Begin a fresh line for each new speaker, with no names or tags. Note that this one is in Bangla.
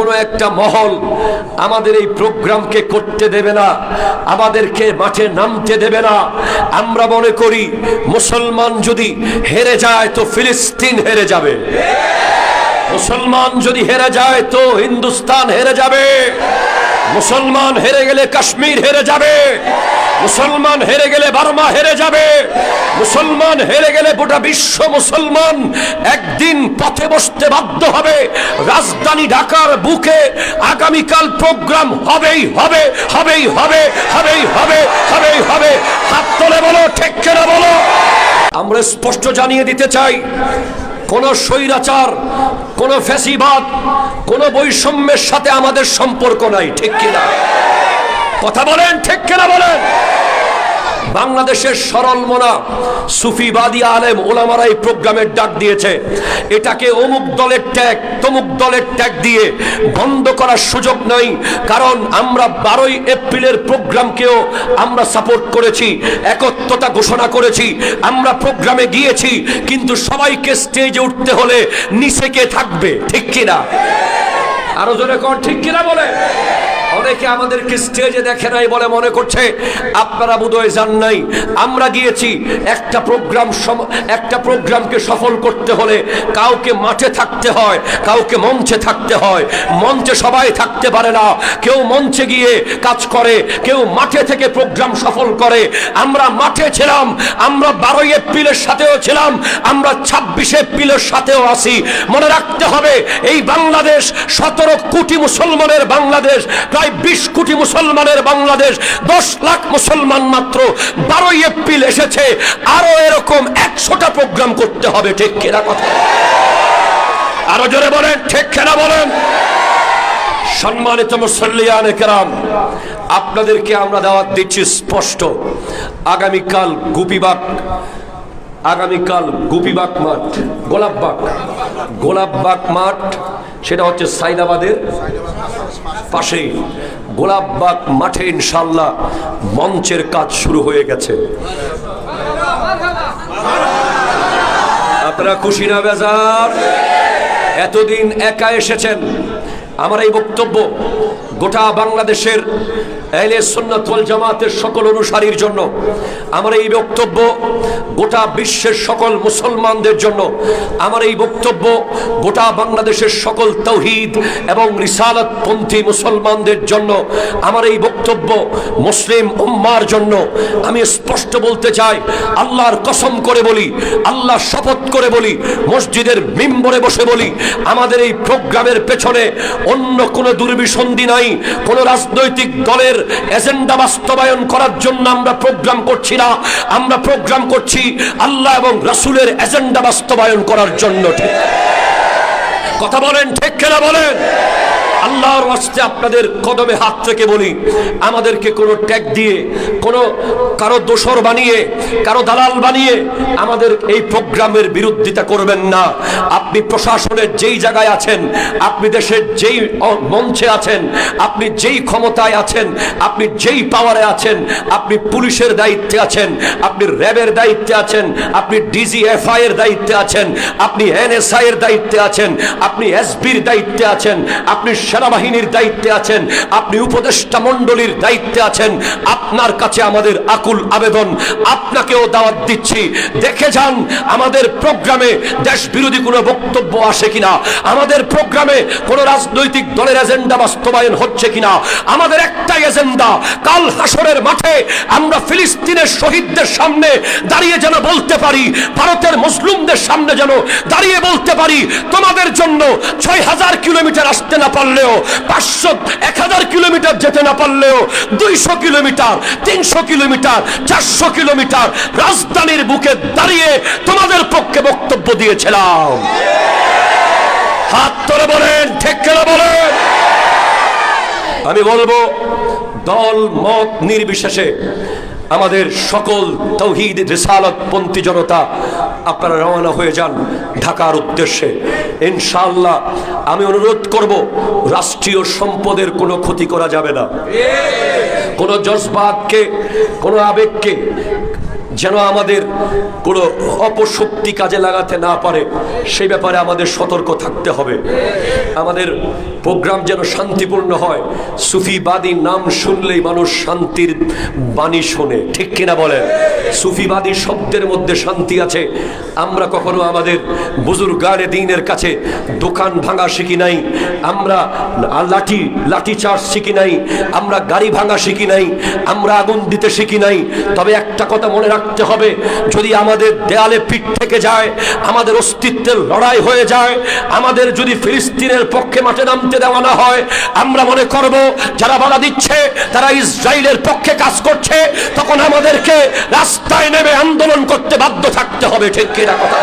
কোনো একটা মহল আমাদের এই প্রোগ্রামকে করতে দেবে না, আমাদেরকে মাঠে নামতে দেবে না। আমরা মনে করি, মুসলমান যদি হেরে যায় তো ফিলিস্তিন হেরে যাবে। মুসলমান যদি হেরে যায় তো হিন্দুস্তান হেরে যাবে। মুসলমান হেরে গেলে কাশ্মীর হেরে যাবে। মুসলমান হেরে গেলে বার্মা হেরে যাবে। মুসলমান হেরে গেলে গোটা বিশ্ব মুসলমান একদিন পথে বসতে বাধ্য হবে। রাজধানী ঢাকার বুকে আগামীকাল প্রোগ্রাম হবেই হবে হবেই হবে হবেই হবে হবেই হবে। হাত তোলে বলো, ঠেক বলো। আমরা স্পষ্ট জানিয়ে দিতে চাই কোন স্বৈরাচার, কোন ফ্যাসিবাদ, কোন বৈষম্যের সাথে আমাদের সম্পর্ক নাই, ঠিক কিনা? কথা বলেন, ঠিক কিনা বলেন? বাংলাদেশের সরল মোনা সুফিবাদী আলেম ওলামারা এই প্রোগ্রামের ডাক দিয়েছে। এটাকে অমুক দলের ট্যাগ তমুক দলের ট্যাগ দিয়ে বন্ধ করার সুযোগ নাই। কারণ আমরা বারোই এপ্রিলের প্রোগ্রামকেও আমরা সাপোর্ট করেছি, একত্রতা ঘোষণা করেছি, আমরা প্রোগ্রামে গিয়েছি, কিন্তু সবাইকে স্টেজে উঠতে হলে নিচে কে থাকবে, ঠিক কিনা? আরও জোরে কর, ঠিক কিনা বলে? অনেকে আমাদেরকে স্টেজে দেখে নাই বলে মনে করছে, আপনারা বোধহয় যান নাই, আমরা গিয়েছি একটা প্রোগ্রাম একটা প্রোগ্রামকে সফল করতে হলে কাউকে মাঠে থাকতে হয়, কাউকে মঞ্চে থাকতে হয়, মঞ্চে সবাই থাকতে পারে না, কেউ মঞ্চে গিয়ে কাজ করে, কেউ মাঠে থেকে প্রোগ্রাম সফল করে, আমরা মাঠে ছিলাম, আমরা বারোই এপ্রিলের সাথেও ছিলাম, আমরা ছাব্বিশে এপ্রিলের সাথেও আছি। মনে রাখতে হবে, এই বাংলাদেশ সতেরো কোটি মুসলমানের বাংলাদেশ প্রায় বিশ কোটি মুসলমানের বাংলাদেশ, দশ লাখ মুসলমান মাত্র। বারোই এপ্রিল এসেছে, আরও এরকম একশোটা প্রোগ্রাম করতে হবে, ঠিক কেনা কথা? আরও জোরে বলেন, ঠিক কেনা বলেন? সম্মানিত মুসল্লিয়ান আপনাদেরকে আমরা দাওয়াত দিচ্ছি স্পষ্ট। আগামীকাল গুপিবাগ আগামীকাল গুপিবাগ মাঠ, গোলাপবাগ। গোলাপবাগ মাঠ, সেটা হচ্ছে সাইদাবাদের পাশেই গোলাপবাগ মাঠে ইনশাল্লাহ মঞ্চের কাজ শুরু হয়ে গেছে। আপনারা খুশি না বেজার? এতদিন একা এসেছেন আমার এই বক্তব্য গোটা বাংলাদেশের এলে সন্ন্যতল জামাতের সকল অনুসারীর জন্য, আমার এই বক্তব্য গোটা বিশ্বের সকল মুসলমানদের জন্য, আমার এই বক্তব্য গোটা বাংলাদেশের সকল তৌহিদ এবং রিসালতপন্থী মুসলমানদের জন্য, আমার এই বক্তব্য মুসলিম উম্মার জন্য, আমি স্পষ্ট বলতে চাই, আল্লাহর কসম করে বলি, আল্লাহ শপথ করে বলি, মসজিদের মিম্বরে বসে বলি, আমাদের এই প্রোগ্রামের পেছনে অন্য কোনো দুর্বিসন্ধি নাই, কোন রাজনৈতিক দলের এজেন্ডা বাস্তবায়ন করার জন্য আমরা প্রোগ্রাম করছি না। আমরা প্রোগ্রাম করছি আল্লাহ এবং রাসুলের এজেন্ডা বাস্তবায়ন করার জন্য। ঠিক কথা বলেন, ঠিক খেলা বলেন? আল্লাহর ওয়াস্তে আপনাদের কদমে হাত থেকে বলি, আমাদেরকে কোনো ট্যাগ দিয়ে, কোনো কারও দোসর বানিয়ে, কারও দালাল বানিয়ে আমাদের এই প্রোগ্রামের বিরোধিতা করবেন না। আপনি প্রশাসনের যেই জায়গায় আছেন, আপনি দেশের যেই মঞ্চে আছেন, আপনি যেই ক্ষমতায় আছেন, আপনি যেই পাওয়ারে আছেন, আপনি পুলিশের দায়িত্বে আছেন, আপনি র্যাবের দায়িত্বে আছেন, আপনি ডিজিএফআই এর দায়িত্বে আছেন, আপনি এনএসআই এর দায়িত্বে আছেন, আপনি এসবির দায়িত্বে আছেন, আপনি সেনাবাহিনীর দায়িত্বে আছেন, আপনি উপদেষ্টা মন্ডলীর দায়িত্বে আছেন, আপনার কাছে আমাদের আকুল আবেদন, আপনাকেও দাওয়াত দিচ্ছি। দেখে যান, আমাদের প্রোগ্রামে দেশ বিরোধী কোনো বক্তব্য আসে কিনা, আমাদের প্রোগ্রামে কোনো রাজনৈতিক দলের এজেন্ডা বাস্তবায়ন হচ্ছে কিনা, আমাদের একটাই এজেন্ডা, কাল হাসরের মাঠে আমরা ফিলিস্তিনের শহীদদের সামনে দাঁড়িয়ে যেন বলতে পারি, ভারতের মুসলিমদের সামনে যেন দাঁড়িয়ে বলতে পারি, তোমাদের জন্য ছয় হাজার কিলোমিটার আসতে না পারলেও, পাঁচশো, এক হাজার কিলোমিটার যেতে না পারলেও, দুইশো কিলোমিটার, তিনশো কিলোমিটার, চারশো কিলোমিটার রাজধানীর বুকে দাঁড়িয়ে তোমাদের পক্ষে বক্তব্য দিয়েছিলাম। হাত ধরে বলেন, ঠিক বলেন? আমি বলব, দল মত নির্বিশেষে আমাদের সকল তৌহিদ রেসালতপন্থী জনতা, আপনারা রওনা হয়ে যান ঢাকার উদ্দেশ্যে। ইনশাল্লাহ আমি অনুরোধ করব, রাষ্ট্রীয় সম্পদের কোনো ক্ষতি করা যাবে না। কোনো জজবাতকে, কোনো আবেগকে যেন আমাদের কোনো অপশক্তি কাজে লাগাতে না পারে, সেই ব্যাপারে আমাদের সতর্ক থাকতে হবে। আমাদের প্রোগ্রাম যেন শান্তিপূর্ণ হয় সুফিবাদী নাম শুনলেই মানুষ শান্তির বাণী শোনে, ঠিক কিনা বলেন? সুফিবাদী শব্দের মধ্যে শান্তি আছে। আমরা কখনো আমাদের বুজুর্গারে দিনের কাছে দোকান ভাঙা শিখি নাই, আমরা লাঠি লাঠি চার্জ শিখি নাই, আমরা গাড়ি ভাঙা শিখি নাই, আমরা আগুন দিতে শিখি নাই। তবে একটা কথা মনে রাখতে হবে, যদি আমাদের দেয়ালে পিঠ থেকে যায়, আমাদের অস্তিত্বের লড়াই হয়ে যায়, আমাদের যদি ফিলিস্তিনের পক্ষে মাঠে নামতে দেওয়া না হয়, আমরা মনে করব যারা বাধা দিচ্ছে, তারা ইসরায়েলের পক্ষে কাজ করছে, তখন আমাদেরকে রাস্তায় নেমে আন্দোলন করতে বাধ্য থাকতে হবে, ঠিক কিনা কথা?